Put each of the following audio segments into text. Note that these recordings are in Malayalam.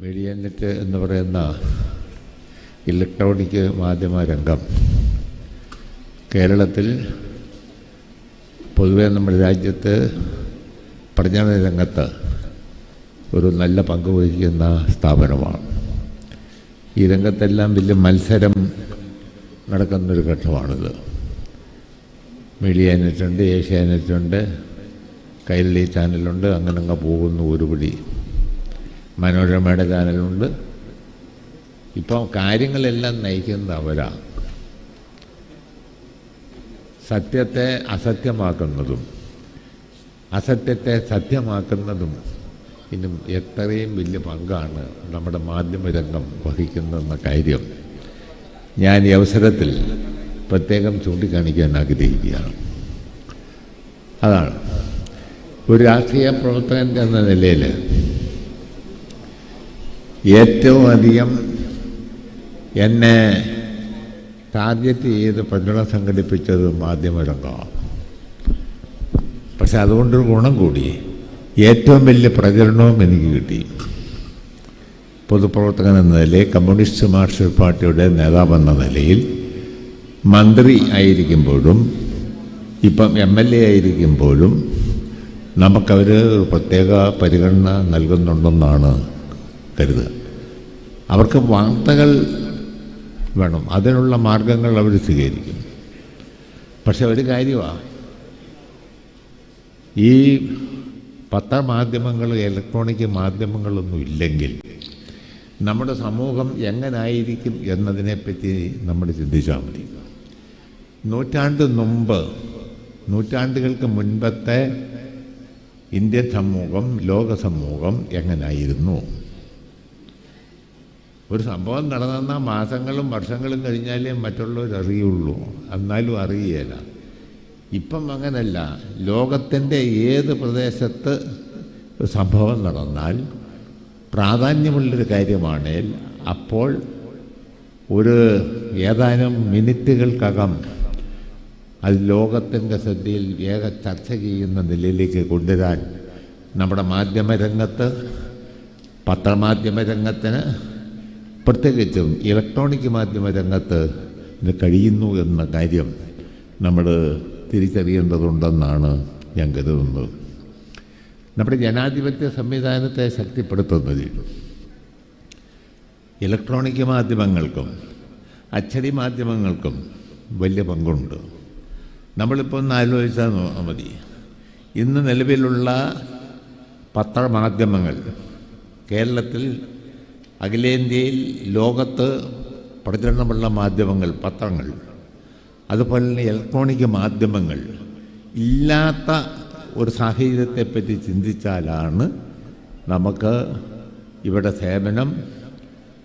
മീഡിയ നെറ്റ് എന്ന് പറയുന്ന ഇലക്ട്രോണിക് മാധ്യമ രംഗം. കേരളത്തിൽ പൊതുവെ നമ്മുടെ രാജ്യത്ത് പ്രചരണ രംഗത്ത് ഒരു നല്ല പങ്ക് വഹിക്കുന്ന സ്ഥാപനമാണ്. ഈ രംഗത്തെല്ലാം വലിയ മത്സരം നടക്കുന്നൊരു ഘട്ടമാണിത്. മീഡിയ നെറ്റുണ്ട് ഏഷ്യാനെറ്റുണ്ട് കൈരളി ചാനലുണ്ട് അങ്ങനെ അങ്ങ് പോകുന്നു ഒരുപിടി. മനോരമയുടെ ചാനലുണ്ട് ഇപ്പം കാര്യങ്ങളെല്ലാം നയിക്കുന്നത് അവരാ. സത്യത്തെ അസത്യമാക്കുന്നതും അസത്യത്തെ സത്യമാക്കുന്നതും ഇന്നും എത്രയും വലിയ പങ്കാണ് നമ്മുടെ മാധ്യമരംഗം വഹിക്കുന്നതെന്ന കാര്യം ഞാൻ ഈ അവസരത്തിൽ പ്രത്യേകം ചൂണ്ടിക്കാണിക്കാൻ ആഗ്രഹിക്കുകയാണ്. അതാണ്. ഒരു രാഷ്ട്രീയ പ്രവർത്തകൻ എന്ന നിലയിൽ ഏറ്റവും അധികം എന്നെ ടാർഗറ്റ് ചെയ്ത് പ്രചരണം സംഘടിപ്പിച്ചത് മാധ്യമരംഗമാണ് പക്ഷെ അതുകൊണ്ടൊരു ഗുണം കൂടി. ഏറ്റവും വലിയ പ്രചരണവും എനിക്ക് കിട്ടി. പൊതുപ്രവർത്തകൻ എന്ന നിലയിൽ കമ്മ്യൂണിസ്റ്റ് മാർക്സിസ്റ്റ് പാർട്ടിയുടെ നേതാവെന്ന നിലയിൽ മന്ത്രി ആയിരിക്കുമ്പോഴും ഇപ്പം എം എൽ എ ആയിരിക്കുമ്പോഴും നമുക്കവർ പ്രത്യേക പരിഗണന നൽകുന്നുണ്ടെന്നാണ് കരുതുക. അവർക്ക് വാർത്തകൾ വേണം. അതിനുള്ള മാർഗങ്ങൾ അവർ സ്വീകരിക്കും. പക്ഷെ ഒരു കാര്യമാണ് ഈ പത്രമാധ്യമങ്ങൾ ഇലക്ട്രോണിക് മാധ്യമങ്ങളൊന്നും ഇല്ലെങ്കിൽ നമ്മുടെ സമൂഹം എങ്ങനായിരിക്കും എന്നതിനെപ്പറ്റി നമ്മൾ ചിന്തിച്ചാൽ മതി. നൂറ്റാണ്ട് മുമ്പ് നൂറ്റാണ്ടുകൾക്ക് മുൻപത്തെ ഇന്ത്യൻ സമൂഹം ലോക സമൂഹം എങ്ങനായിരുന്നു? ഒരു സംഭവം നടന്നാൽ മാസങ്ങളും വർഷങ്ങളും കഴിഞ്ഞാലേ മറ്റുള്ളവർ അറിയുള്ളൂ. എന്നാലും അറിയുകയില്ല ഇപ്പം അങ്ങനല്ല. ലോകത്തിന്റെ ഏത് പ്രദേശത്ത് സംഭവം നടന്നാൽ പ്രാധാന്യമുള്ളൊരു കാര്യമാണേൽ അപ്പോൾ ഒരു ഏതാനും മിനിറ്റുകൾക്കകം അത് ലോകത്തിന്റെ ശ്രദ്ധയിൽ വേഗ ചർച്ച ചെയ്യുന്ന നിലയിലേക്ക് കൊണ്ടുവരാൻ നമ്മുടെ മാധ്യമരംഗത്ത് പത്രമാധ്യമ രംഗത്തിന് പ്രത്യേകിച്ചും ഇലക്ട്രോണിക് മാധ്യമ രംഗത്ത് ഇത് കഴിയുന്നു എന്ന കാര്യം നമ്മൾ തിരിച്ചറിയേണ്ടതുണ്ടെന്നാണ് ഞാൻ കരുതുന്നത്. നമ്മുടെ ജനാധിപത്യ സംവിധാനത്തെ ശക്തിപ്പെടുത്തുന്നതിൽ ഇലക്ട്രോണിക് മാധ്യമങ്ങൾക്കും അച്ചടി മാധ്യമങ്ങൾക്കും വലിയ പങ്കുണ്ട്. നമ്മളിപ്പോൾ ഒന്ന് ആലോചിച്ചാൽ മതി. ഇന്ന് നിലവിലുള്ള പത്രമാധ്യമങ്ങൾ കേരളത്തിൽ അഖിലേന്ത്യയിൽ ലോകത്ത് പ്രചരണമുള്ള മാധ്യമങ്ങൾ പത്രങ്ങൾ അതുപോലെ തന്നെ ഇലക്ട്രോണിക് മാധ്യമങ്ങൾ ഇല്ലാത്ത ഒരു സാഹചര്യത്തെപ്പറ്റി ചിന്തിച്ചാലാണ് നമുക്ക് ഇവിടെ സേവനം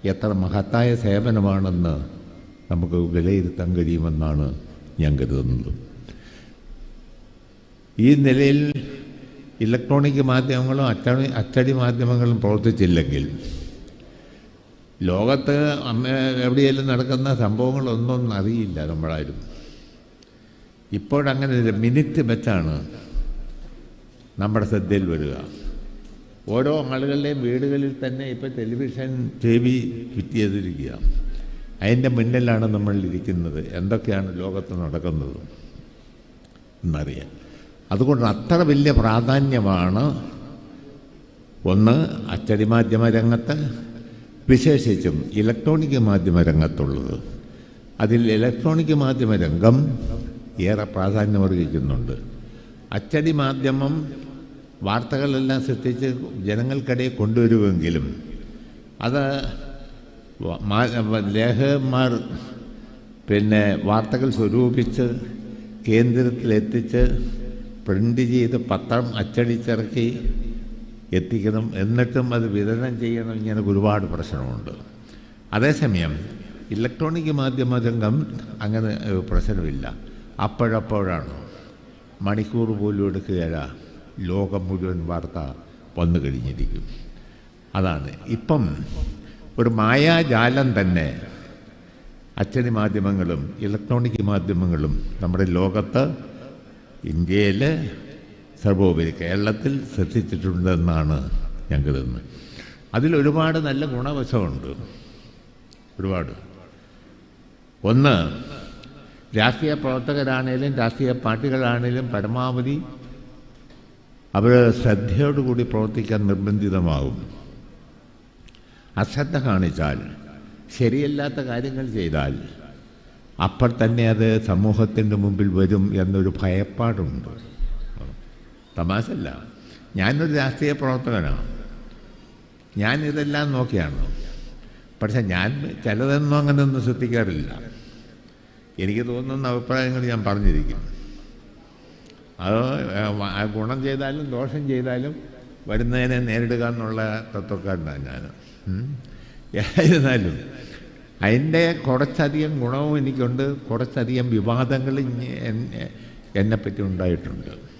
എത്ര മഹത്തായ സേവനമാണെന്ന് നമുക്ക് വിലയിരുത്താൻ കഴിയുമെന്നാണ് ഞാൻ കരുതുന്നത്. ഈ നിലയിൽ ഇലക്ട്രോണിക് മാധ്യമങ്ങളും അച്ചടി അച്ചടി മാധ്യമങ്ങളും പ്രവർത്തിച്ചില്ലെങ്കിൽ ലോകത്ത് എവിടെയെങ്കിലും നടക്കുന്ന സംഭവങ്ങളൊന്നും അറിയില്ല നമ്മളാരും. ഇപ്പോഴങ്ങനെ ഒരു മിനിറ്റ് വെച്ചാണ് നമ്മുടെ ശ്രദ്ധയിൽ വരിക. ഓരോ ആളുകളുടെയും വീടുകളിൽ തന്നെ ഇപ്പോൾ ടെലിവിഷൻ ടി വി ഫിറ്റ് ചെയ്തിരിക്കുക അതിന്റെ മുന്നിലാണ് നമ്മൾ ഇരിക്കുന്നത്. എന്തൊക്കെയാണ് ലോകത്ത് നടക്കുന്നത് എന്നറിയാൻ. അതുകൊണ്ട് അത്ര വലിയ പ്രാധാന്യമാണ് ഒന്ന് അച്ചടി മാധ്യമ രംഗത്ത് വിശേഷിച്ചും ഇലക്ട്രോണിക് മാധ്യമ രംഗത്തുള്ളത്. അതിൽ ഇലക്ട്രോണിക് മാധ്യമ രംഗം ഏറെ പ്രാധാന്യമർഹിക്കുന്നുണ്ട്. അച്ചടി മാധ്യമം വാർത്തകളെല്ലാം സൃഷ്ടിച്ച് ജനങ്ങൾക്കിടയിൽ കൊണ്ടുവരുമെങ്കിലും അത് ലേഖകന്മാർ പിന്നെ വാർത്തകൾ സ്വരൂപിച്ച് കേന്ദ്രത്തിലെത്തിച്ച് പ്രിന്റ് ചെയ്ത് പത്രം അച്ചടിച്ചിറക്കി എത്തിക്കണം എന്നിട്ടും അത് വിതരണം ചെയ്യണം ഇങ്ങനെ ഒരുപാട് പ്രശ്നമുണ്ട്. അതേസമയം ഇലക്ട്രോണിക് മാധ്യമ രംഗം അങ്ങനെ പ്രശ്നമില്ല. അപ്പോഴപ്പോഴാണ് മണിക്കൂർ പോലും എടുക്കുകയല്ല ലോകം മുഴുവൻ വാർത്ത വന്നു കഴിഞ്ഞിരിക്കും. അതാണ്. ഇപ്പം ഒരു മായാജാലം തന്നെ അച്ചടി മാധ്യമങ്ങളും ഇലക്ട്രോണിക് മാധ്യമങ്ങളും നമ്മുടെ ലോകത്ത് ഇന്ത്യയിൽ സർവോപരി കേരളത്തിൽ ശ്രദ്ധിച്ചിട്ടുണ്ടെന്നാണ് ഞാൻ കരുതുന്നത്. അതിലൊരുപാട് നല്ല ഗുണവശമുണ്ട്. ഒരുപാട്. ഒന്ന് രാഷ്ട്രീയ പ്രവർത്തകരാണേലും രാഷ്ട്രീയ പാർട്ടികളാണേലും പരമാവധി അവർ ശ്രദ്ധയോടുകൂടി പ്രവർത്തിക്കാൻ നിർബന്ധിതമാകും. അശ്രദ്ധ കാണിച്ചാൽ ശരിയല്ലാത്ത കാര്യങ്ങൾ ചെയ്താൽ അപ്പോൾ തന്നെ അത് സമൂഹത്തിന്റെ മുമ്പിൽ വരും എന്നൊരു ഭയപ്പാടുണ്ട്. തമാശല്ല ഞാനൊരു രാഷ്ട്രീയ പ്രവർത്തകനാണ്. ഞാനിതെല്ലാം നോക്കിയാണ്? പക്ഷെ ഞാൻ ചിലതൊന്നും അങ്ങനെയൊന്നും ശ്രദ്ധിക്കാറില്ല. എനിക്ക് തോന്നുന്ന അഭിപ്രായങ്ങൾ ഞാൻ പറഞ്ഞിരിക്കും. അത് ഗുണം ചെയ്താലും ദോഷം ചെയ്താലും വരുന്നതിനെ നേരിടുക എന്നുള്ള തത്വക്കാരനാണ് ഞാൻ. ഏതായിരുന്നാലും അതിന്റെ കുറച്ചധികം ഗുണവും എനിക്കുണ്ട്. കുറച്ചധികം വിവാദങ്ങൾ എന്നെ- പറ്റി ഉണ്ടായിട്ടുണ്ട്.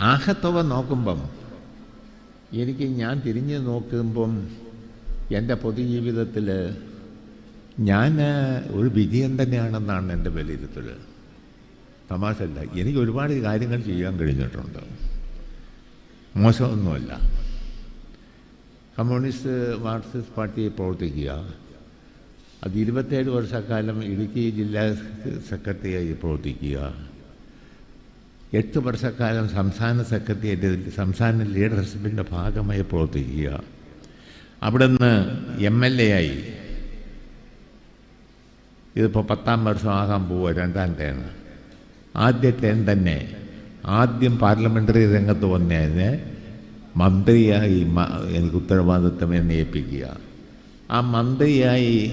ആഹത്തുവ നോക്കുമ്പം എനിക്ക് ഞാൻ തിരിഞ്ഞ് നോക്കുമ്പം എന്റെ പൊതുജീവിതത്തിൽ ഞാൻ ഒരു വിജയം തന്നെയാണെന്നാണ് എന്റെ വിലയിരുത്തൽ. തമാശല്ല എനിക്ക് ഒരുപാട് കാര്യങ്ങൾ ചെയ്യാൻ കഴിഞ്ഞിട്ടുണ്ട്. മോശമൊന്നുമല്ല. കമ്മ്യൂണിസ്റ്റ് മാർക്സിസ്റ്റ് പാർട്ടിയെ പ്രവർത്തിക്കുക. അത് ഇരുപത്തേഴ് വർഷക്കാലം ഇടുക്കി ജില്ലാ സെക്രട്ടറിയായി പ്രവർത്തിക്കുക. എട്ട് വർഷക്കാലം സംസ്ഥാന സെക്രട്ടേറിയറ്റ് സംസ്ഥാന ലീഡർഷിപ്പിന്റെ ഭാഗമായി പ്രവർത്തിക്കുക. അവിടുന്ന് എം എൽ എ ആയി. ഇതിപ്പോൾ പത്താം വർഷമാകാൻ പോവുക രണ്ടാം ടേൺ ആദ്യ ടേൺ തന്നെ ആദ്യം പാർലമെന്ററി രംഗത്ത് വന്നതിന് മന്ത്രിയായി എനിക്ക് ഉത്തരവാദിത്വം എന്നെ ഏൽപ്പിക്കുക. ആ മന്ത്രിയായി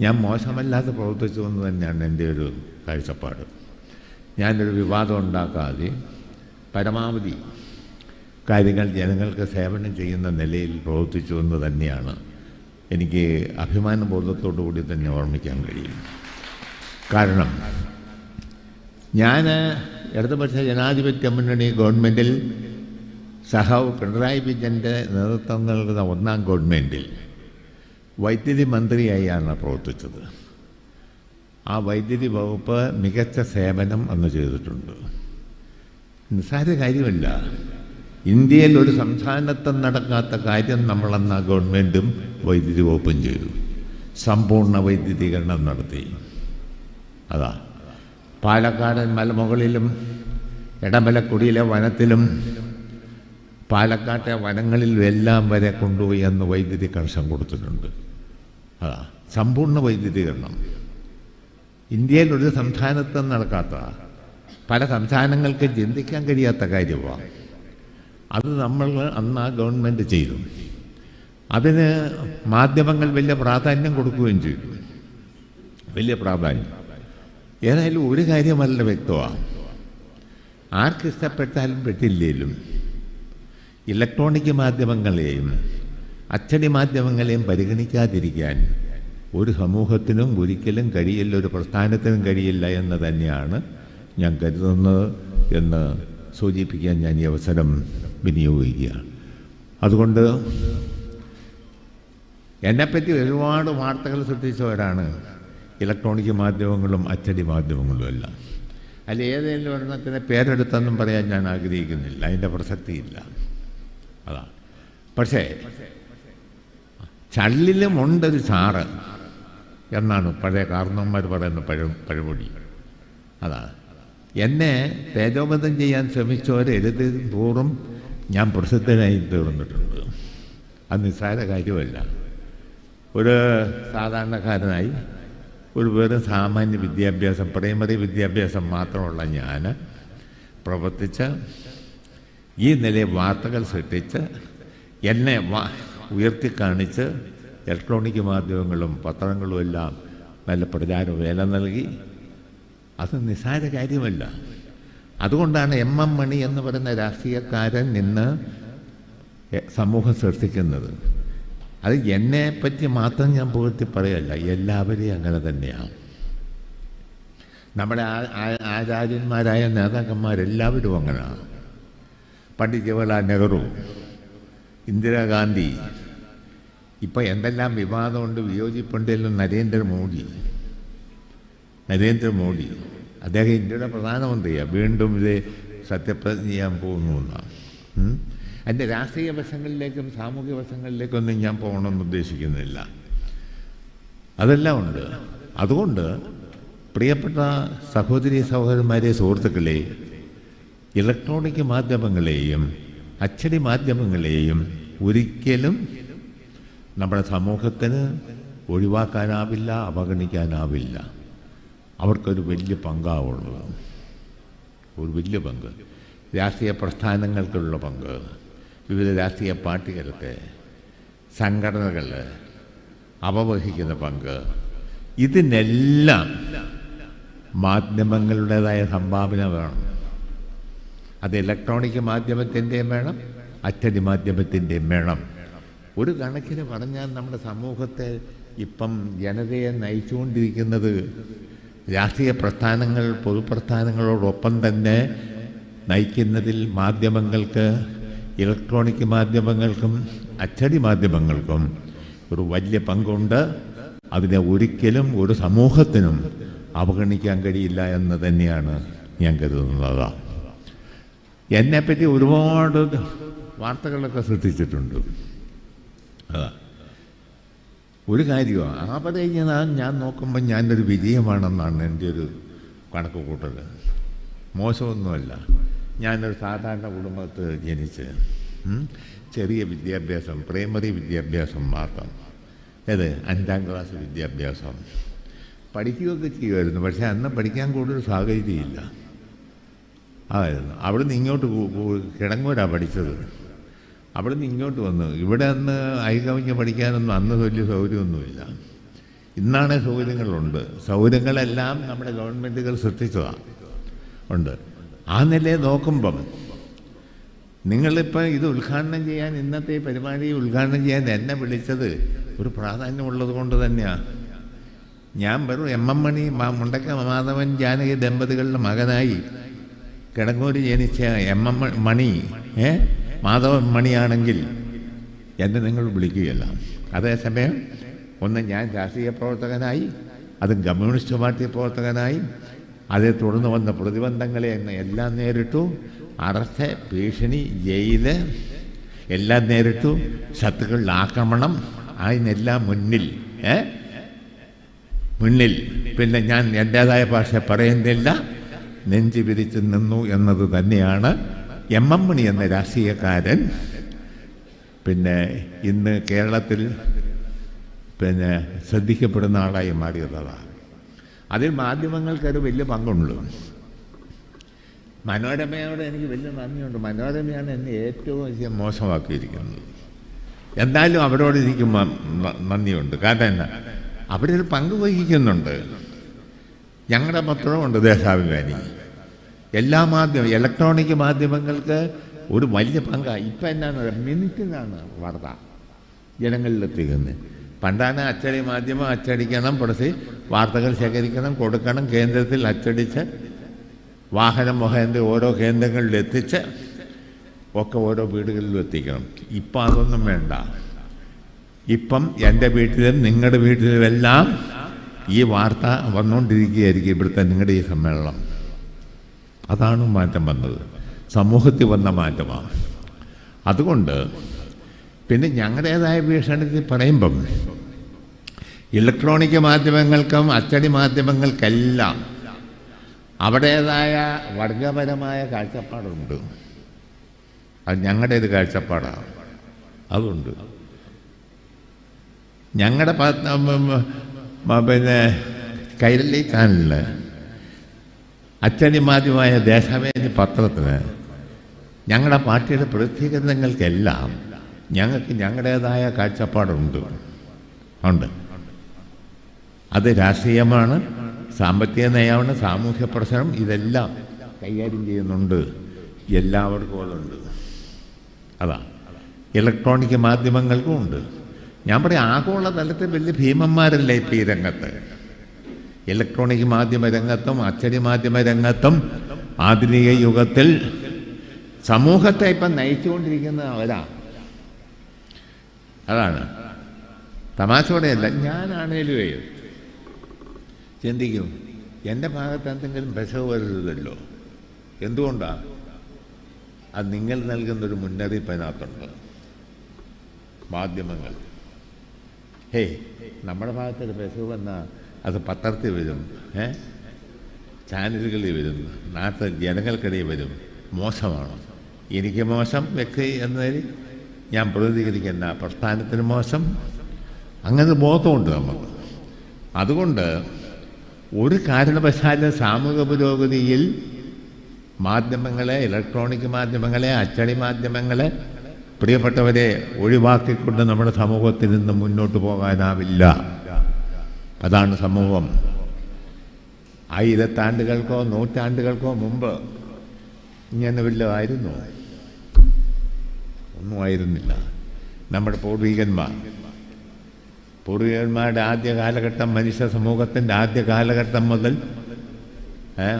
ഞാൻ മോശമല്ലാതെ പ്രവർത്തിച്ചു എന്ന് തന്നെയാണ് എന്റെ ഒരു കാഴ്ചപ്പാട്. ഞാനൊരു വിവാദം ഉണ്ടാക്കാതെ പരമാവധി കാര്യങ്ങൾ ജനങ്ങൾക്ക് സേവനം ചെയ്യുന്ന നിലയിൽ പ്രവർത്തിച്ചു എന്ന് തന്നെയാണ് എനിക്ക് അഭിമാനബോധത്തോടു കൂടി തന്നെ ഓർമ്മിക്കാൻ കഴിയും. കാരണം ഞാൻ ഇടതുപക്ഷ ജനാധിപത്യ മുന്നണി ഗവൺമെന്റിൽ സഹാവ് പിണറായി വിജയന്റെ നേതൃത്വം നൽകുന്ന ഒന്നാം ഗവൺമെന്റിൽ വൈദ്യുതി മന്ത്രിയായാണ് പ്രവർത്തിച്ചത്. ആ വൈദ്യുതി വകുപ്പ് മികച്ച സേവനം അന്ന് ചെയ്തിട്ടുണ്ട്. നിസ്സാര കാര്യമല്ല. ഇന്ത്യയിൽ ഒരു സംസ്ഥാനത്തും നടക്കാത്ത കാര്യം നമ്മളെന്ന ഗവൺമെന്റും വൈദ്യുതി വകുപ്പും ചെയ്തു. സമ്പൂർണ വൈദ്യുതീകരണം നടത്തി. അതാ. പാലക്കാടൻ മലമുകളിലും ഇടമലക്കുടിയിലെ വനത്തിലും പാലക്കാട്ടെ വനങ്ങളിലും എല്ലാം വരെ കൊണ്ടുപോയി അന്ന് വൈദ്യുതി കണക്ഷൻ കൊടുത്തിട്ടുണ്ട്. അതാ. സമ്പൂർണ വൈദ്യുതീകരണം. ഇന്ത്യയിൽ ഒരു സംസ്ഥാനത്തും നടക്കാത്ത പല സംസ്ഥാനങ്ങൾക്ക് ചിന്തിക്കാൻ കഴിയാത്ത കാര്യമാണ് അത് നമ്മൾ അന്ന് ആ ഗവൺമെന്റ് ചെയ്തു. അതിന് മാധ്യമങ്ങൾ വലിയ പ്രാധാന്യം കൊടുക്കുകയും ചെയ്തു. വലിയ പ്രാധാന്യം. ഏതായാലും ഒരു കാര്യമല്ല വ്യക്തമാണ് ആർക്ക് ഇഷ്ടപ്പെട്ടാലും പെട്ടില്ലേലും ഇലക്ട്രോണിക് മാധ്യമങ്ങളെയും അച്ചടി മാധ്യമങ്ങളെയും പരിഗണിക്കാതിരിക്കാൻ ഒരു സമൂഹത്തിനും ഒരിക്കലും കഴിയില്ല ഒരു പ്രസ്ഥാനത്തിനും കഴിയില്ല എന്ന് തന്നെയാണ് ഞാൻ കരുതുന്നത് എന്ന് സൂചിപ്പിക്കാൻ ഞാൻ ഈ അവസരം വിനിയോഗിക്കുകയാണ്. അതുകൊണ്ട് എന്നെപ്പറ്റി ഒരുപാട് വാർത്തകൾ സൃഷ്ടിച്ചവരാണ് ഇലക്ട്രോണിക് മാധ്യമങ്ങളും അച്ചടി മാധ്യമങ്ങളും എല്ലാം. അല്ല ഏതെങ്കിലും ഒരെണ്ണത്തിന് പേരെടുത്തെന്നും പറയാൻ ഞാൻ ആഗ്രഹിക്കുന്നില്ല അതിന്റെ പ്രസക്തിയില്ല. അതാണ്. പക്ഷേ ചള്ളിലുമുണ്ടൊരു ചാറ്. എന്നാണ് പഴയ കാരണവന്മാർ പറയുന്ന പഴ പഴമൊഴി. അതാണ് എന്നെ തേജോബന്ധം ചെയ്യാൻ ശ്രമിച്ചവരെഴുതി തോറും ഞാൻ പ്രസിദ്ധനായി തീർന്നിട്ടുണ്ട്. അത് നിസ്സാര കാര്യമല്ല. ഒരു സാധാരണക്കാരനായി ഒരു വെറും സാമാന്യ വിദ്യാഭ്യാസം പ്രൈമറി വിദ്യാഭ്യാസം മാത്രമുള്ള ഞാൻ പ്രവർത്തിച്ച ഈ നിലയിൽ വാർത്തകൾ സൃഷ്ടിച്ച് എന്നെ ഉയർത്തി കാണിച്ച് ഇലക്ട്രോണിക് മാധ്യമങ്ങളും പത്രങ്ങളും എല്ലാം നല്ല പ്രചാരം വേല നൽകി. അത് നിസ്സാര കാര്യമല്ല. അതുകൊണ്ടാണ് എം എം മണി എന്ന് പറയുന്ന രാഷ്ട്രീയക്കാരൻ നിന്ന് സമൂഹം സൃഷ്ടിക്കുന്നത് അത് എന്നെ പറ്റി മാത്രം ഞാൻ പുകഴ്ത്തി പറയല്ല എല്ലാവരെയും അങ്ങനെ തന്നെയാണ്. നമ്മുടെ ആചാര്യന്മാരായ നേതാക്കന്മാരെല്ലാവരും അങ്ങനെയാണ് പണ്ഡിറ്റ് ജവഹർലാൽ നെഹ്റു ഇന്ദിരാഗാന്ധി ഇപ്പം എന്തെല്ലാം വിവാദമുണ്ട് വിയോജിപ്പുണ്ടെങ്കിലും നരേന്ദ്രമോദി നരേന്ദ്രമോദി അദ്ദേഹം ഇന്ത്യയുടെ പ്രധാനമന്ത്രിയാണ് വീണ്ടും ഇത് സത്യപ്രതിജ്ഞ ചെയ്യാൻ പോകുന്നു എന്നാണ്. അതിന്റെ രാഷ്ട്രീയ വശങ്ങളിലേക്കും സാമൂഹിക വശങ്ങളിലേക്കൊന്നും ഞാൻ പോകണമെന്ന് ഉദ്ദേശിക്കുന്നില്ല. അതെല്ലാം ഉണ്ട്. അതുകൊണ്ട് പ്രിയപ്പെട്ട സഹോദരി സഹോദരന്മാരെ സുഹൃത്തുക്കളെ ഇലക്ട്രോണിക് മാധ്യമങ്ങളെയും അച്ചടി മാധ്യമങ്ങളെയും ഒരിക്കലും നമ്മുടെ സമൂഹത്തിന് ഒഴിവാക്കാനാവില്ല അവഗണിക്കാനാവില്ല. അവർക്കൊരു വലിയ പങ്കാവുള്ളത്. ഒരു വലിയ പങ്ക്. രാഷ്ട്രീയ പ്രസ്ഥാനങ്ങൾക്കുള്ള പങ്ക്. വിവിധ രാഷ്ട്രീയ പാർട്ടികൾക്ക് സംഘടനകൾ അവവഹിക്കുന്ന പങ്ക്. ഇതിനെല്ലാം മാധ്യമങ്ങളുടേതായ സംഭാവന വേണം. അത് ഇലക്ട്രോണിക് മാധ്യമത്തിന്റെയും വേണം അച്ചടി മാധ്യമത്തിന്റെയും വേണം. ഒരു കണക്കിന് പറഞ്ഞാൽ നമ്മുടെ സമൂഹത്തെ ഇപ്പം ജനതയെ നയിച്ചുകൊണ്ടിരിക്കുന്നത് രാഷ്ട്രീയ പ്രസ്ഥാനങ്ങൾ പൊതുപ്രസ്ഥാനങ്ങളോടൊപ്പം തന്നെ നയിക്കുന്നതിൽ മാധ്യമങ്ങൾക്ക് ഇലക്ട്രോണിക് മാധ്യമങ്ങൾക്കും അച്ചടി മാധ്യമങ്ങൾക്കും ഒരു വലിയ പങ്കുണ്ട്. അതിനെ ഒരിക്കലും ഒരു സമൂഹത്തിനും അവഗണിക്കാൻ കഴിയില്ല എന്ന് തന്നെയാണ് ഞാൻ കരുതുന്നത്. എന്നെപ്പറ്റി ഒരുപാട് വാർത്തകളൊക്കെ ശ്രദ്ധിച്ചിട്ടുണ്ട് അതാ. ഒരു കാര്യമാണ് ആ കഴിഞ്ഞാൽ ഞാൻ നോക്കുമ്പോൾ ഞാനൊരു വിജയമാണെന്നാണ് എന്റെ ഒരു കണക്ക് കൂട്ടൽ മോശമൊന്നുമല്ല. ഞാനൊരു സാധാരണ കുടുംബത്ത് ജനിച്ച് ചെറിയ വിദ്യാഭ്യാസം പ്രൈമറി വിദ്യാഭ്യാസം മാത്രം. ഏത്? അഞ്ചാം ക്ലാസ് വിദ്യാഭ്യാസം. പഠിക്കുകയൊക്കെ ചെയ്യുമായിരുന്നു പക്ഷേ അന്ന് പഠിക്കാൻ കൂടുതൽ സാഹചര്യമില്ല. അതായിരുന്നു. അവിടുന്ന് ഇങ്ങോട്ട് കിടങ്ങൂരാണ് കു- കിടങ്ങൂരാ നിന്ന് ഇങ്ങോട്ട് വന്നു. ഇവിടെ അന്ന് ഐകവിഞ്ഞ് പഠിക്കാനൊന്നും അന്ന് വലിയ സൗകര്യമൊന്നുമില്ല. ഇന്നാണ് സൗകര്യങ്ങളുണ്ട്. സൗകര്യങ്ങളെല്ലാം നമ്മുടെ ഗവൺമെന്റുകൾ സൃഷ്ടിച്ചതാണ് ഉണ്ട്. ആ നിലയെ നോക്കുമ്പം നിങ്ങളിപ്പോൾ ഇത് ഉദ്ഘാടനം ചെയ്യാൻ ഇന്നത്തെ പരിപാടി ഉദ്ഘാടനം ചെയ്യാൻ എന്നെ വിളിച്ചത് ഒരു പ്രാധാന്യമുള്ളത് കൊണ്ട് തന്നെയാണ് ഞാൻ വെറും എം എം മണി മാ- മുണ്ടക്ക മാധവൻ ജാനകി ദമ്പതികളുടെ മകനായി കിടങ്ങൂര് ജനിച്ച എം എം മണി ഏ? മാധവൻ മണിയാണെങ്കിൽ എന്നെ നിങ്ങൾ വിളിക്കുകയല്ല. അതേസമയം ഒന്ന് ഞാൻ രാഷ്ട്രീയ പ്രവർത്തകനായി അതും കമ്മ്യൂണിസ്റ്റ് പാർട്ടി പ്രവർത്തകനായി അതേ തുടർന്ന് വന്ന പ്രതിബന്ധങ്ങളെ എല്ലാം നേരിട്ടു. അറസ്റ്റ് ഭീഷണി ജയിൽ എല്ലാം നേരിട്ടു. ശത്രുക്കളുടെ ആക്രമണം അതിനെല്ലാം മുന്നിൽ ഏ? മുന്നിൽ. പിന്നെ ഞാൻ എന്റേതായ ഭാഷ പറയുന്നില്ല. നെഞ്ചു വിരിച്ച് നിന്നു എന്നത് തന്നെയാണ് എം എം മണി എന്ന രാഷ്ട്രീയക്കാരൻ. പിന്നെ ഇന്ന് കേരളത്തിൽ പിന്നെ ശ്രദ്ധിക്കപ്പെടുന്ന ആളായി മാറിയതാണ് അതിൽ മാധ്യമങ്ങൾക്കൊരു വലിയ പങ്കുണ്ട്. മനോരമയോട് എനിക്ക് വലിയ നന്ദിയുണ്ട്. മനോരമയാണ് എന്നെ ഏറ്റവും അധികം മോശമാക്കിയിരിക്കുന്നത്. എന്തായാലും അവരോട് എനിക്ക് നന്ദിയുണ്ട്. കാരണം എന്നാ? അവരൊരു പങ്ക് വഹിക്കുന്നുണ്ട്. ഞങ്ങളുടെ പത്രമുണ്ട് ദേശാഭിമാനി. എല്ലാ മാധ്യമ ഇലക്ട്രോണിക് മാധ്യമങ്ങൾക്ക് ഒരു വലിയ പങ്കാണ് ഇപ്പം എന്നാണ് മിനിറ്റിനാണ് വാർത്ത. ജനങ്ങളിലെത്തിക്കുന്നത്. പണ്ടാണ് അച്ചടി മാധ്യമം അച്ചടിക്കണം പ്രസി വാർത്തകൾ ശേഖരിക്കണം കൊടുക്കണം കേന്ദ്രത്തിൽ അച്ചടിച്ച് വാഹനം മുഖേന്ദ്ര ഓരോ കേന്ദ്രങ്ങളിൽ എത്തിച്ച് ഒക്കെ ഓരോ വീടുകളിലും എത്തിക്കണം. ഇപ്പം അതൊന്നും വേണ്ട. ഇപ്പം എന്റെ വീട്ടിലും നിങ്ങളുടെ വീട്ടിലുമെല്ലാം ഈ വാർത്ത വന്നുകൊണ്ടിരിക്കുകയായിരിക്കും ഇവിടുത്തെ നിങ്ങളുടെ ഈ സമ്മേളനം. അതാണ് മാറ്റം വന്നത്. സമൂഹത്തിൽ വന്ന മാറ്റമാണ്. അതുകൊണ്ട് പിന്നെ ഞങ്ങളുടേതായ ഭീഷണത്തിൽ പറയുമ്പം ഇലക്ട്രോണിക് മാധ്യമങ്ങൾക്കും അച്ചടി മാധ്യമങ്ങൾക്കെല്ലാം അവിടേതായ വർഗപരമായ കാഴ്ചപ്പാടുണ്ട്. അത് ഞങ്ങളുടെ ഇത് കാഴ്ചപ്പാടാണ് അതുണ്ട് ഞങ്ങളുടെ പിന്നെ കൈരളി ചാനലിൽ മാധ്യമമായ ദേശാഭിമാനി പത്രത്തിന് ഞങ്ങളുടെ പാർട്ടിയുടെ പ്രസിദ്ധീകരണങ്ങൾക്കെല്ലാം ഞങ്ങൾക്ക് ഞങ്ങളുടേതായ കാഴ്ചപ്പാടുണ്ട്. ഉണ്ട്. അത് രാഷ്ട്രീയമാണ് സാമ്പത്തിക നയമാണ് സാമൂഹ്യ പ്രശ്നം ഇതെല്ലാം കൈകാര്യം ചെയ്യുന്നുണ്ട്. എല്ലാവർക്കും അതുണ്ട്. അതാ. ഇലക്ട്രോണിക് മാധ്യമങ്ങൾക്കും ഉണ്ട്. ഞാൻ പറയാം ആഗോള തലത്തിൽ വലിയ ഭീമന്മാരല്ലേ ഇപ്പം ഈ രംഗത്ത്? ഇലക്ട്രോണിക് മാധ്യമ രംഗത്തും അച്ചടി മാധ്യമ രംഗത്തും ആധുനിക യുഗത്തിൽ സമൂഹത്തെ ഇപ്പം നയിച്ചുകൊണ്ടിരിക്കുന്ന അവരാ. അതാണ്. തമാശയോടെയല്ല ഞാനാണേലുവേ. ചിന്തിക്കും എന്റെ ഭാഗത്ത് എന്തെങ്കിലും പെശവ് വരരുതല്ലോ എന്തുകൊണ്ടാണ് അത് നിങ്ങൾ നൽകുന്നൊരു മുന്നറിയിപ്പ് അതിനകത്തുണ്ട് മാധ്യമങ്ങൾ. ഹേ നമ്മുടെ ഭാഗത്തൊരു ബസ് വന്നാൽ അത് പത്രത്തിൽ വരും ഏ? ചാനലുകളിൽ വരും നാട്ടിൽ ജനങ്ങൾക്കിടയിൽ വരും. മോശമാണ്? എനിക്ക് മോശം വ്യക്തി എന്നതിൽ ഞാൻ പ്രതികരിക്കുന്ന പ്രസ്ഥാനത്തിന് മോശം. അങ്ങനെ ബോധമുണ്ട് നമുക്ക്. അതുകൊണ്ട് ഒരു കാരണവശാലും സാമൂഹിക പുരോഗതിയിൽ മാധ്യമങ്ങളെ ഇലക്ട്രോണിക് മാധ്യമങ്ങളെ അച്ചടി മാധ്യമങ്ങളെ പ്രിയപ്പെട്ടവരെ ഒഴിവാക്കിക്കൊണ്ട് നമ്മുടെ സമൂഹത്തിൽ നിന്ന് മുന്നോട്ട് പോകാനാവില്ല. അതാണ് സമൂഹം. ആയിരത്താണ്ടുകൾക്കോ നൂറ്റാണ്ടുകൾക്കോ മുമ്പ് ഇങ്ങനെ വല്ലതായിരുന്നു ഒന്നും ആയിരുന്നില്ല. നമ്മുടെ പൂർവികന്മാർ. പൂർവികന്മാരുടെ ആദ്യ കാലഘട്ടം മനുഷ്യ സമൂഹത്തിന്റെ ആദ്യ കാലഘട്ടം മുതൽ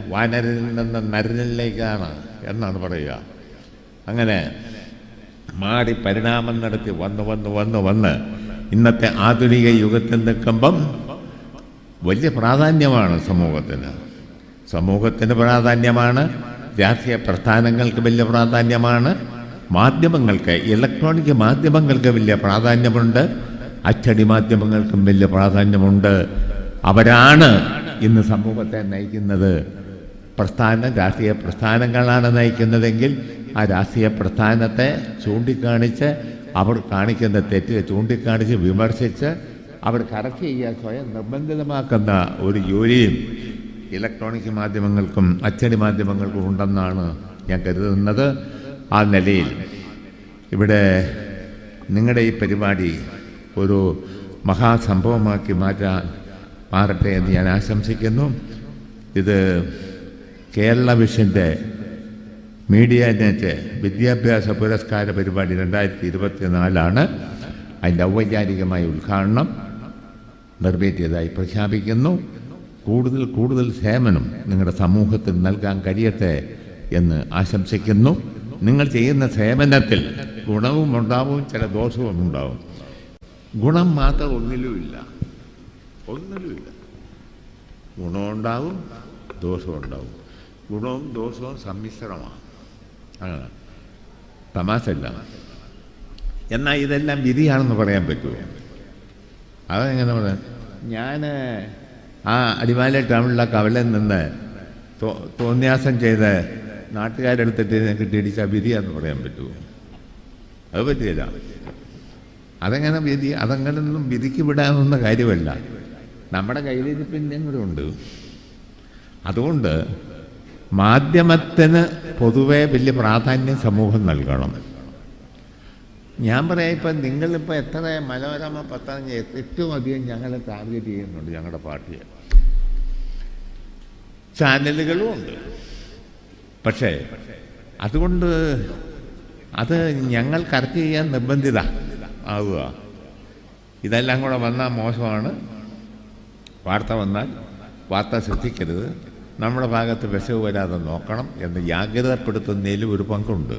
വാനരിൽ നിന്ന് നരനിലേക്കാണ് എന്നാണ് പറയുക. അങ്ങനെ മാറി പരിണാമം നടത്തി വന്ന് വന്ന് വന്ന് വന്ന് ഇന്നത്തെ ആധുനിക യുഗത്തിൽ നിൽക്കുമ്പം വലിയ പ്രാധാന്യമാണ് സമൂഹത്തിന്. സമൂഹത്തിന് പ്രാധാന്യമാണ് രാഷ്ട്രീയ പ്രസ്ഥാനങ്ങൾക്ക് വലിയ പ്രാധാന്യമാണ് മാധ്യമങ്ങൾക്ക് ഇലക്ട്രോണിക് മാധ്യമങ്ങൾക്ക് വലിയ പ്രാധാന്യമുണ്ട് അച്ചടി മാധ്യമങ്ങൾക്കും വലിയ പ്രാധാന്യമുണ്ട്. അവരാണ് ഇന്ന് സമൂഹത്തെ നയിക്കുന്നത്. പ്രസ്ഥാന രാഷ്ട്രീയ പ്രസ്ഥാനങ്ങളാണ് നയിക്കുന്നതെങ്കിൽ ആ രാഷ്ട്രീയ പ്രസ്ഥാനത്തെ ചൂണ്ടിക്കാണിച്ച് അവർ കാണിക്കുന്ന തെറ്റ് ചൂണ്ടിക്കാണിച്ച് വിമർശിച്ച് അവർ കറക്റ്റ് ചെയ്യാൻ സ്വയം നിർബന്ധിതമാക്കുന്ന ഒരു ജോലിയും ഇലക്ട്രോണിക് മാധ്യമങ്ങൾക്കും അച്ചടി മാധ്യമങ്ങൾക്കും ഉണ്ടെന്നാണ് ഞാൻ കരുതുന്നത് ആ നിലയിൽ. ഇവിടെ നിങ്ങളുടെ ഈ പരിപാടി ഒരു മഹാസംഭവമാക്കി മാറ്റാൻ മാറട്ടെ എന്ന് ഞാൻ ആശംസിക്കുന്നു. ഇത് കേരള വിഷന്റെ മീഡിയ നെറ്റ് വിദ്യാഭ്യാസ പുരസ്കാര പരിപാടി രണ്ടായിരത്തി ഇരുപത്തിനാലാണ്. അതിന്റെ ഔപചാരികമായ ഉദ്ഘാടനം. നിറവേറ്റിയതായി പ്രഖ്യാപിക്കുന്നു. കൂടുതൽ കൂടുതൽ സേവനം നിങ്ങളുടെ സമൂഹത്തിൽ നൽകാൻ കഴിയട്ടെ എന്ന് ആശംസിക്കുന്നു. നിങ്ങൾ ചെയ്യുന്ന സേവനത്തിൽ ഗുണവും ഉണ്ടാവും ചില ദോഷവും ഉണ്ടാവും. ഗുണം മാത്രം ഒന്നിലുമില്ല ഒന്നിലുമില്ല ഗുണമുണ്ടാവും ദോഷവും ഉണ്ടാവും. ഗുണവും ദോഷവും സമ്മിശ്രമാണ്. അങ്ങനെ തമാശല്ല എന്നാൽ ഇതെല്ലാം വിധിയാണെന്ന് പറയാൻ പറ്റുമോ? അതെങ്ങനെ പറയാം? ഞാൻ ആ അടിമാലി ടൗണിലെ കവലയിൽ നിന്ന് തോന്നിയാസം ചെയ്ത് നാട്ടുകാരെടുത്തിട്ട് കിട്ടിയിടിച്ച വിധിയാന്ന് പറയാൻ പറ്റുമോ അത് പറ്റില്ല അതെങ്ങനെ വിധി? അതങ്ങനൊന്നും വിധിക്ക് വിടാവുന്ന കാര്യമല്ല. നമ്മുടെ കയ്യിലിരിപ്പിന്റെ കൂടെ ഉണ്ട്. അതുകൊണ്ട് മാധ്യമത്തിന് പൊതുവെ വലിയ പ്രാധാന്യം സമൂഹം നൽകണം. ഞാൻ പറയാം ഇപ്പം നിങ്ങളിപ്പോൾ എത്ര മനോരമ പത്താം ഏറ്റവും അധികം ഞങ്ങൾ ടാർഗറ്റ് ചെയ്യുന്നുണ്ട് ഞങ്ങളുടെ പാർട്ടിയെ. ചാനലുകളും ഉണ്ട്. പക്ഷേ അതുകൊണ്ട് അത് ഞങ്ങൾ കറക്റ്റ് ചെയ്യാൻ നിർബന്ധിത ആവുക. ഇതെല്ലാം കൂടെ വന്നാൽ മോശമാണ്. വാർത്ത വന്നാൽ വാർത്ത ശ്രദ്ധിക്കരുത്. നമ്മുടെ ഭാഗത്ത് വിശവ് വരാതെ നോക്കണം എന്ന് ജാഗ്രതപ്പെടുത്തുന്നതിലും ഒരു പങ്കുണ്ട്.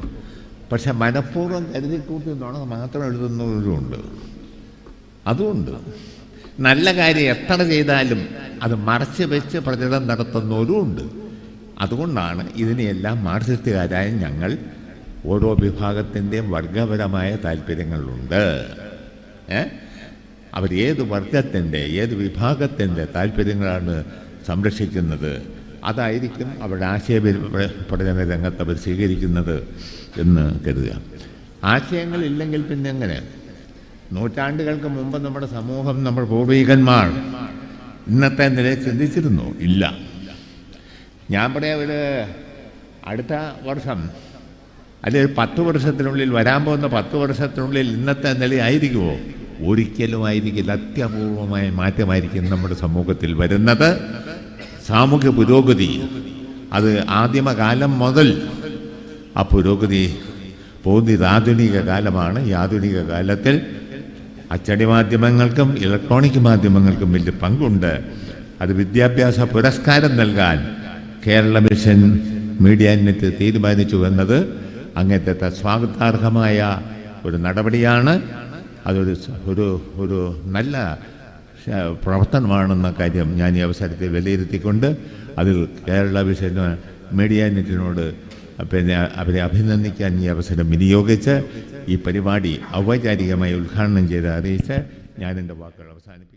പക്ഷെ മനഃപൂർവം കരുതി കൂട്ടുന്നതാണ് മാത്രം എഴുതുന്നവരുമുണ്ട് അതുകൊണ്ട് നല്ല കാര്യം എത്ര ചെയ്താലും അത് മറച്ച് വെച്ച് പ്രചരണം നടത്തുന്നവരും ഉണ്ട് അതുകൊണ്ടാണ് ഇതിനെയെല്ലാം മാർസിസ്റ്റുകാരായ ഞങ്ങൾ ഓരോ വിഭാഗത്തിന്റെയും വർഗപരമായ താല്പര്യങ്ങളുണ്ട് അവർ ഏത് വർഗത്തിന്റെ ഏത് വിഭാഗത്തിന്റെ താല്പര്യങ്ങളാണ് സംരക്ഷിക്കുന്നത്? അതായിരിക്കും അവരുടെ ആശയ പ്രചരണ രംഗത്ത് അവർ സ്വീകരിക്കുന്നത്. എന്ന് കരുതുക. ആശയങ്ങളില്ലെങ്കിൽ പിന്നെ എങ്ങനെ നൂറ്റാണ്ടുകൾക്ക് മുമ്പ് നമ്മുടെ സമൂഹം നമ്മുടെ പൂർവികന്മാർ. ഇന്നത്തെ നിലയിൽ ചിന്തിച്ചിരുന്നു? ഇല്ല. ഞാൻ പറയാം ഒരു അടുത്ത വർഷം അല്ലെങ്കിൽ പത്ത് വർഷത്തിനുള്ളിൽ വരാൻ പോകുന്ന പത്ത് വർഷത്തിനുള്ളിൽ ഇന്നത്തെ നിലയായിരിക്കുമോ ഒരിക്കലും ആയിരിക്കില്ല. അത്യപൂർവമായ മാറ്റമായിരിക്കും നമ്മുടെ സമൂഹത്തിൽ വരുന്നത്. സാമൂഹ്യ പുരോഗതി. അത് ആദിമകാലം മുതൽ ആ പുരോഗതി പോകുന്നത് ആധുനിക കാലമാണ്. ഈ ആധുനിക കാലത്തിൽ അച്ചടി മാധ്യമങ്ങൾക്കും ഇലക്ട്രോണിക് മാധ്യമങ്ങൾക്കും വലിയ പങ്കുണ്ട്. അത് വിദ്യാഭ്യാസ പുരസ്കാരം നൽകാൻ കേരള മിഷൻ മീഡിയ നെറ്റ് തീരുമാനിച്ചു എന്നത് അങ്ങനത്തെ സ്വാഗതാർഹമായ ഒരു നടപടിയാണ്. അതൊരു ഒരു ഒരു നല്ല പ്രവർത്തനമാണെന്ന കാര്യം ഞാൻ ഈ അവസരത്തിൽ വിലയിരുത്തിക്കൊണ്ട് അതിൽ കേരള വിഷയ മീഡിയ നെറ്റിനോട് പിന്നെ അവരെ അഭിനന്ദിക്കാൻ ഈ അവസരം വിനിയോഗിച്ച് ഈ പരിപാടി ഔപചാരികമായി ഉദ്ഘാടനം ചെയ്ത് അറിയിച്ച് ഞാൻ എന്റെ വാക്കുകൾ അവസാനിപ്പിക്കുന്നു.